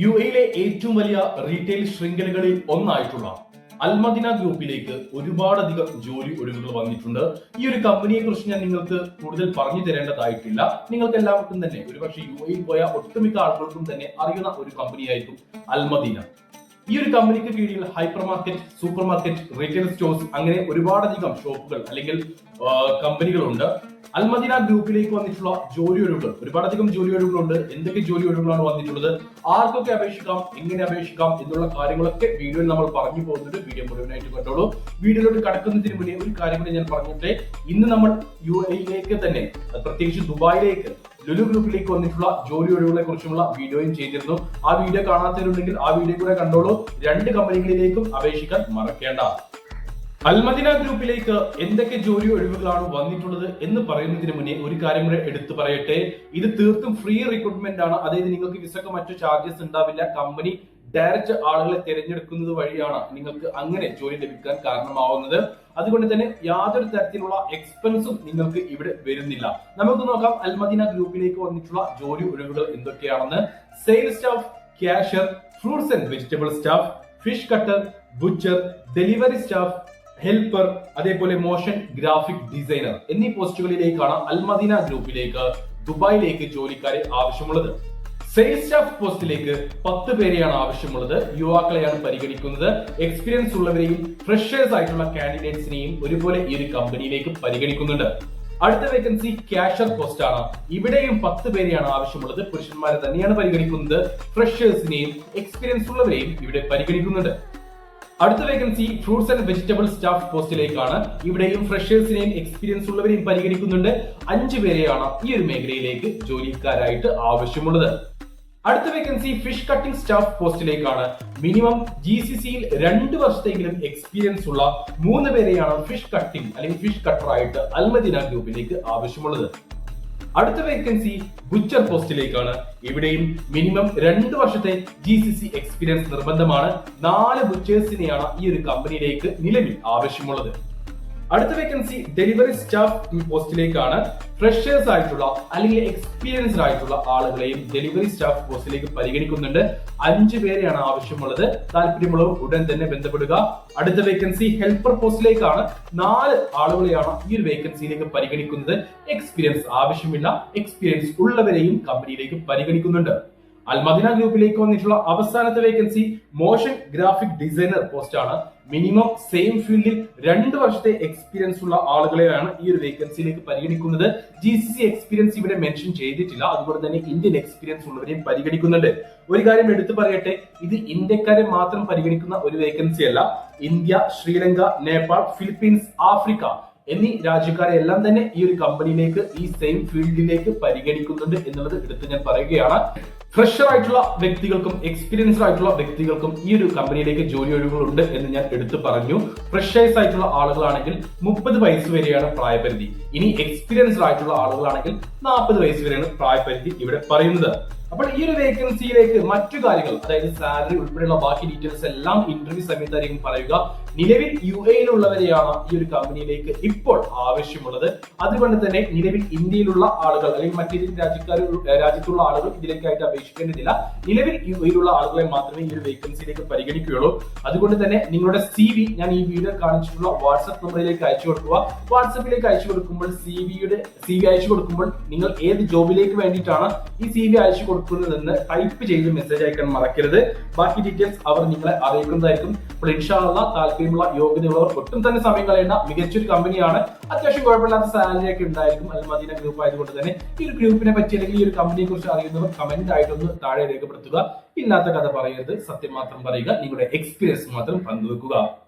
U എയിലെ ഏറ്റവും വലിയ റീറ്റെയിൽ ശൃംഖലകളിൽ ഒന്നായിട്ടുള്ള അൽമദിന ഗ്രൂപ്പിലേക്ക് ഒരുപാടധികം ജോലി ഒഴിവുകൾ വന്നിട്ടുണ്ട്. ഈ ഒരു കമ്പനിയെ കുറിച്ച് ഞാൻ നിങ്ങൾക്ക് കൂടുതൽ പറഞ്ഞു തരേണ്ടതായിട്ടില്ല. നിങ്ങൾക്ക് എല്ലാവർക്കും തന്നെ ഒരുപക്ഷെ യു എയിൽ പോയ ഒട്ടുമിക്ക ആളുകൾക്കും തന്നെ അറിയുന്ന ഒരു കമ്പനിയായിരിക്കും അൽമദിന. ഈ ഒരു കമ്പനിക്ക് കീഴിൽ hyper market super market retail stores അങ്ങനെ ഒരുപാടധികം ഷോപ്പുകൾ അല്ലെങ്കിൽ കമ്പനികളുണ്ട്. അൽമദീന ഗ്രൂപ്പിലേക്ക് വന്നിട്ടുള്ള ജോലി ഒഴിവുകൾ ഒരുപാടധികം ജോലി ഒഴിവുകളുണ്ട് എന്തൊക്കെ ജോലി ഒഴിവുകളാണ് വന്നിട്ടുള്ളത്? ആർക്കൊക്കെ അപേക്ഷിക്കാം? എങ്ങനെ അപേക്ഷിക്കാം? എന്നുള്ള കാര്യങ്ങളൊക്കെ വീഡിയോയിൽ നമ്മൾ പറഞ്ഞു പോകുന്നുണ്ട് വീഡിയോ മുഴുവനായിട്ട് കണ്ടോളൂ. വീഡിയോയിലോട്ട് കടക്കുന്നതിന് മുന്നേ ഒരു കാര്യം കൂടി ഞാൻ പറഞ്ഞിട്ട്. ഇന്ന് നമ്മൾ യു എയിലേക്ക് തന്നെ പ്രത്യേകിച്ച് ദുബായിലേക്ക് ലുലു ഗ്രൂപ്പിലേക്ക് വന്നിട്ടുള്ള ജോലി ഒഴിവുകളെ കുറിച്ചുള്ള വീഡിയോയും ചെയ്തിരുന്നു. ആ വീഡിയോ കാണാത്തവരുണ്ടെങ്കിൽ ആ വീഡിയോ കൂടെ കണ്ടോളൂ. രണ്ട് കമ്പനികളിലേക്കും അപേക്ഷിക്കാൻ മറക്കേണ്ട. അൽമദിന ഗ്രൂപ്പിലേക്ക് എന്തൊക്കെ ജോലി ഒഴിവുകളാണ് വന്നിട്ടുള്ളത് എന്ന് പറയുന്നതിന് മുന്നേ ഒരു കാര്യം കൂടെ എടുത്തു പറയട്ടെ. ഇത് തീർത്തും ഫ്രീ റിക്രൂട്ട്മെന്റ് ആണ്. അതായത് നിങ്ങൾക്ക് വിസക്ക് മറ്റു ചാർജസ് ഉണ്ടാവില്ല. കമ്പനി ഡയറക്റ്റ് ആളുകളെ തിരഞ്ഞെടുക്കുന്നത് വഴിയാണ് നിങ്ങൾക്ക് അങ്ങനെ ജോലി ലഭിക്കാൻ കാരണമാവുന്നത്. അതുകൊണ്ട് തന്നെ യാതൊരു തരത്തിലുള്ള എക്സ്പെൻസും നിങ്ങൾക്ക് ഇവിടെ വരുന്നില്ല. നമുക്ക് നോക്കാം അൽമദീന ഗ്രൂപ്പിലേക്ക് വന്നിട്ടുള്ള ജോലി ഒഴിവുകൾ എന്തൊക്കെയാണെന്ന്. Sales staff cashier fruits and vegetable staff fish cutter butcher delivery staff helper അതേപോലെ മോഷൻ ഗ്രാഫിക് ഡിസൈനർ എന്നീ പോസ്റ്റുകളിലേക്കാണ് അൽമദീന ഗ്രൂപ്പിലേക്ക് ദുബായിലേക്ക് ജോലിക്കാരെ ആവശ്യമുള്ളത്. സെയിൽസ് സ്റ്റാഫ് പോസ്റ്റിലേക്ക് പത്ത് പേരെയാണ് ആവശ്യമുള്ളത്. യുവാക്കളെയാണ് പരിഗണിക്കുന്നത്. എക്സ്പീരിയൻസ് ഉള്ളവരെയും ഫ്രഷേഴ്സ് ആയിട്ടുള്ള കാൻഡിഡേറ്റ്സിനെയും ഒരുപോലെ ഈ ഒരു കമ്പനിയിലേക്ക് പരിഗണിക്കുന്നുണ്ട്. അടുത്ത വേക്കൻസി ക്യാഷർ പോസ്റ്റ് ആണ് ഇവിടെയും പത്ത് പേരെയാണ് ആവശ്യമുള്ളത്. പുരുഷന്മാരെ തന്നെയാണ് പരിഗണിക്കുന്നത്. ഫ്രഷേഴ്സിനെയും എക്സ്പീരിയൻസ് ഉള്ളവരെയും ഇവിടെ പരിഗണിക്കുന്നുണ്ട്. അടുത്ത vacancy fruits and vegetable staff പോസ്റ്റിലേക്കാണ് ഇവിടെയും ഫ്രഷേഴ്സിനെയും എക്സ്പീരിയൻസ് ഉള്ളവരെയും പരിഗണിക്കുന്നുണ്ട്. അഞ്ചു പേരെയാണ് ഈ ഒരു മേഖലയിലേക്ക് ജോലിക്കാരായിട്ട് ആവശ്യമുള്ളത്. അടുത്ത വേക്കൻസി ഫിഷ് കട്ടിംഗ് സ്റ്റാഫ് പോസ്റ്റിലേക്കാണ് മിനിമം ജി സി സിയിൽ രണ്ട് വർഷത്തെങ്കിലും എക്സ്പീരിയൻസ് ഉള്ള മൂന്ന് പേരെയാണ് ഫിഷ് കട്ടിംഗ് അല്ലെങ്കിൽ ഫിഷ് കട്ടറായിട്ട് അൽമദിന ഗ്രൂപ്പിലേക്ക് ആവശ്യമുള്ളത്. അടുത്ത വേക്കൻസി ബുച്ചർ പോസ്റ്റിലേക്കാണ് ഇവിടെയും മിനിമം രണ്ട് വർഷത്തെ ജി സി സി എക്സ്പീരിയൻസ് നിർബന്ധമാണ്. നാല് ബുച്ചേഴ്സിനെയാണ് ഈ ഒരു കമ്പനിയിലേക്ക് നിലവിൽ ആവശ്യമുള്ളത്. അടുത്ത വേക്കൻസി ഡെലിവറി സ്റ്റാഫ് പോസ്റ്റിലേക്കാണ്. ഫ്രഷേഴ്സ് ആയിട്ടുള്ള അല്ലെങ്കിൽ എക്സ്പീരിയൻസ്ഡ് ആയിട്ടുള്ള ആളുകളെയും ഡെലിവറി സ്റ്റാഫ് പോസ്റ്റിലേക്ക് പരിഗണിക്കുന്നുണ്ട്. അഞ്ചു പേരെയാണ് ആവശ്യമുള്ളത്. താല്പര്യമുള്ളവർ ഉടൻ തന്നെ ബന്ധപ്പെടുക. അടുത്ത വേക്കൻസി ഹെൽപ്പർ പോസ്റ്റിലേക്കാണ്. നാല് ആളുകളെയാണ് ഈ ഒരു വേക്കൻസിയിലേക്ക് പരിഗണിക്കുന്നത്. എക്സ്പീരിയൻസ് ആവശ്യമില്ല. എക്സ്പീരിയൻസ് ഉള്ളവരെയും കമ്പനിയിലേക്ക് പരിഗണിക്കുന്നുണ്ട്. അൽമദിന ഗ്രൂപ്പിലേക്ക് വന്നിട്ടുള്ള അവസാനത്തെ vacancy motion graphic designer post ആണ്. മിനിമം സെയിം ഫീൽഡിൽ രണ്ട് വർഷത്തെ എക്സ്പീരിയൻസ് ഉള്ള ആളുകളെയാണ് ഈ ഒരു വേക്കൻസിയിലേക്ക് പരിഗണിക്കുന്നത്. ജി സി സി എക്സ്പീരിയൻസ് ഇവിടെ മെൻഷൻ ചെയ്തിട്ടില്ല. അതുപോലെ തന്നെ ഇന്ത്യൻ എക്സ്പീരിയൻസ് ഉള്ളവരെയും പരിഗണിക്കുന്നുണ്ട്. ഒരു കാര്യം എടുത്തു പറയട്ടെ. ഇത് ഇന്ത്യക്കാരെ മാത്രം പരിഗണിക്കുന്ന ഒരു വേക്കൻസി അല്ല. India Sri Lanka Nepal Philippines Africa എന്നീ രാജ്യക്കാരെ എല്ലാം തന്നെ ഈ ഒരു കമ്പനിയിലേക്ക് ഈ സെയിം ഫീൽഡിലേക്ക് പരിഗണിക്കുന്നുണ്ട് എന്നുള്ളത് എടുത്ത് ഞാൻ പറയുകയാണ്. ഫ്രഷർ ആയിട്ടുള്ള വ്യക്തികൾക്കും എക്സ്പീരിയൻസ്ഡ് ആയിട്ടുള്ള വ്യക്തികൾക്കും ഈ ഒരു കമ്പനിയിലേക്ക് ജോലി ഒഴിവുകളുണ്ട് എന്ന് ഞാൻ എടുത്തു പറഞ്ഞു. ഫ്രഷേഴ്സ് ആയിട്ടുള്ള ആളുകളാണെങ്കിൽ മുപ്പത് വയസ്സ് വരെയാണ് പ്രായപരിധി. ഇനി എക്സ്പീരിയൻസ്ഡ് ആയിട്ടുള്ള ആളുകളാണെങ്കിൽ നാൽപ്പത് വയസ്സ് വരെയാണ് പ്രായപരിധി ഇവിടെ പറയുന്നത്. അപ്പോൾ ഈ ഒരു വേക്കൻസിയിലേക്ക് മറ്റു കാര്യങ്ങൾ അതായത് സാലറി ഉൾപ്പെടെയുള്ള ബാക്കി ഡീറ്റെയിൽസ് എല്ലാം ഇന്റർവ്യൂ സമയത്തായിരിക്കും പറയുക. നിലവിൽ യു എയിലുള്ളവരെയാണ് ഈ ഒരു കമ്പനിയിലേക്ക് ഇപ്പോൾ ആവശ്യമുള്ളത്. അതുകൊണ്ട് തന്നെ നിലവിൽ ഇന്ത്യയിലുള്ള ആളുകൾ അല്ലെങ്കിൽ മറ്റേതെങ്കിലും രാജ്യക്കാർ രാജ്യത്തുള്ള ആളുകൾ ഇതിലേക്കായിട്ട് അപേക്ഷിക്കേണ്ടതില്ല നിലവിൽ ഈ എയിലുള്ള ആളുകളെ മാത്രമേ ഈ ഒരു വേക്കൻസിയിലേക്ക് പരിഗണിക്കുകയുള്ളൂ. അതുകൊണ്ട് തന്നെ നിങ്ങളുടെ സി വി ഞാൻ ഈ വീഡിയോ കാണിച്ചിട്ടുള്ള വാട്സ്ആപ്പ് നമ്പറിലേക്ക് അയച്ചു കൊടുക്കുക. വാട്സപ്പിലേക്ക് അയച്ചു കൊടുക്കുമ്പോൾ സി വിയുടെ സി വി അയച്ചു കൊടുക്കുമ്പോൾ നിങ്ങൾ ഏത് ജോബിലേക്ക് വേണ്ടിയിട്ടാണ് ഈ സി വി അയച്ചു കൊടുക്കുന്നതെന്ന് ടൈപ്പ് ചെയ്ത് മെസ്സേജ് അയക്കാൻ മറക്കരുത്. ബാക്കി ഡീറ്റെയിൽസ് അവർ നിങ്ങളെ അറിയിക്കുന്നതായിരിക്കും. അപ്പോൾ ഇൻഷാള്ള താല്പര്യമുള്ള യോഗ്യതയുള്ളവർ ഒട്ടും തന്നെ സമയം കളയേണ്ട. മികച്ചൊരു കമ്പനിയാണ് അത്യാവശ്യം കുഴപ്പമില്ലാത്ത സാലറി ഒക്കെ ഉണ്ടായിരിക്കും. അൽമദീന ഗ്രൂപ്പ് ആയതുകൊണ്ട് തന്നെ ഈ ഒരു ഗ്രൂപ്പിനെ പറ്റി അല്ലെങ്കിൽ ഈ ഒരു കമ്പനിയെ കുറിച്ച് അറിയുന്നവർ കമന്റ് ആയിട്ടൊന്ന് താഴെ രേഖപ്പെടുത്തുക. ഇല്ലാത്ത കഥ പറയരുത്. സത്യം മാത്രം പറയുക. നിങ്ങളുടെ എക്സ്പീരിയൻസ് മാത്രം പങ്കുവെക്കുക.